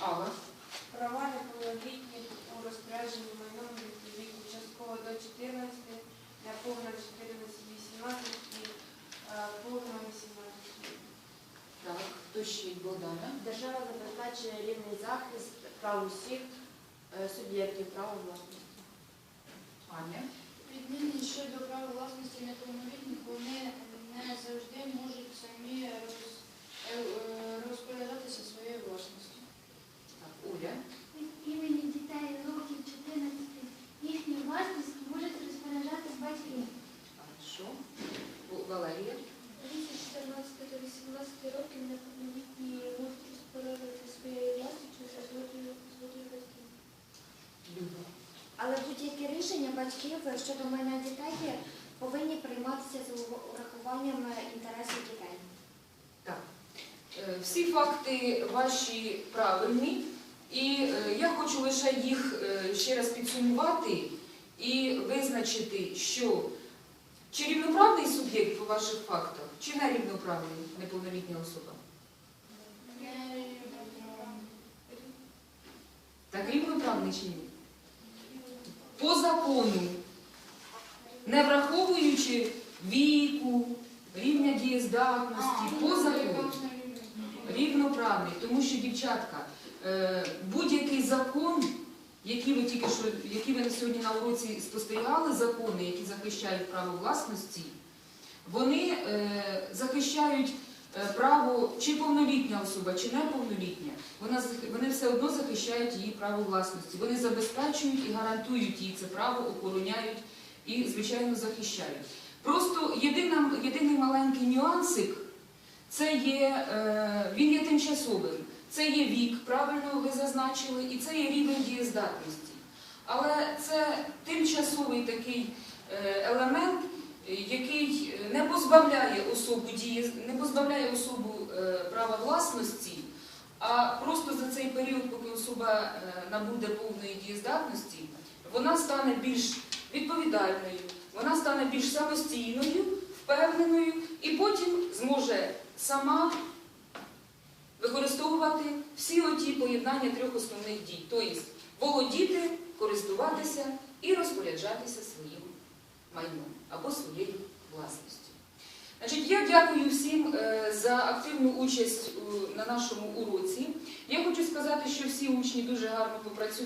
Алла. Права неповнолітніх у розпорядженні майном від віку частково до 14, неповна 14-18 і е, повна 18. Так, хто ще Богдана? Держава забезпечує рівний захист прав усіх е, суб'єктів права власності. Аня. Відмінність щодо права власності неповнолітніх вони не завжди можуть самі роз- е, е, розпоряджатися своєю власністю. Так, Оля. Від імені дітей років 14 їхню власність можуть розпоряджатись батьки. Хорошо. О, Валерія. 14 до 18 років неповнолітні можуть розпоряджати своєю власністю за згодою батьків. Люба. Але будь-які рішення батьків щодо майна дітей повинні прийматися з урахуванням інтересів дітей. Так. Е, Всі факти ваші правильні, і е, я хочу лише їх е, ще раз підсумувати і визначити, що чи рівноправний суб'єкт по ваших фактах, чи не рівноправний неповнолітня особа. Так рівноправний чи ні? По закону, не враховуючи віку, рівня дієздатності, по закону. Рівноправний, тому що, дівчатка, е, будь-який закон, який ви тільки що, які ви сьогодні на уроці спостерігали, закони, які захищають право власності, вони е, захищають е, право чи повнолітня особа, чи неповнолітня, вона, вони все одно захищають її право власності. Вони забезпечують і гарантують їй це право, охороняють і, звичайно, захищають. Просто єдина, єдиний маленький нюансик це є, е, він є тимчасовим. Це є вік, правильно ви зазначили, і це є рівень дієздатності. Але це тимчасовий такий е, елемент, який не позбавляє особу дії, не позбавляє особу е, права власності, а просто за цей період, поки особа е, набуде повної дієздатності, вона стане більш відповідальною, вона стане більш самостійною, впевненою і потім зможе сама використовувати всі оті поєднання трьох основних дій, тобто володіти, користуватися і розпоряджатися своїм майном або своєю власністю. Значить, я дякую всім е, за активну участь на нашому уроці. Я хочу сказати, що всі учні дуже гарно попрацювали.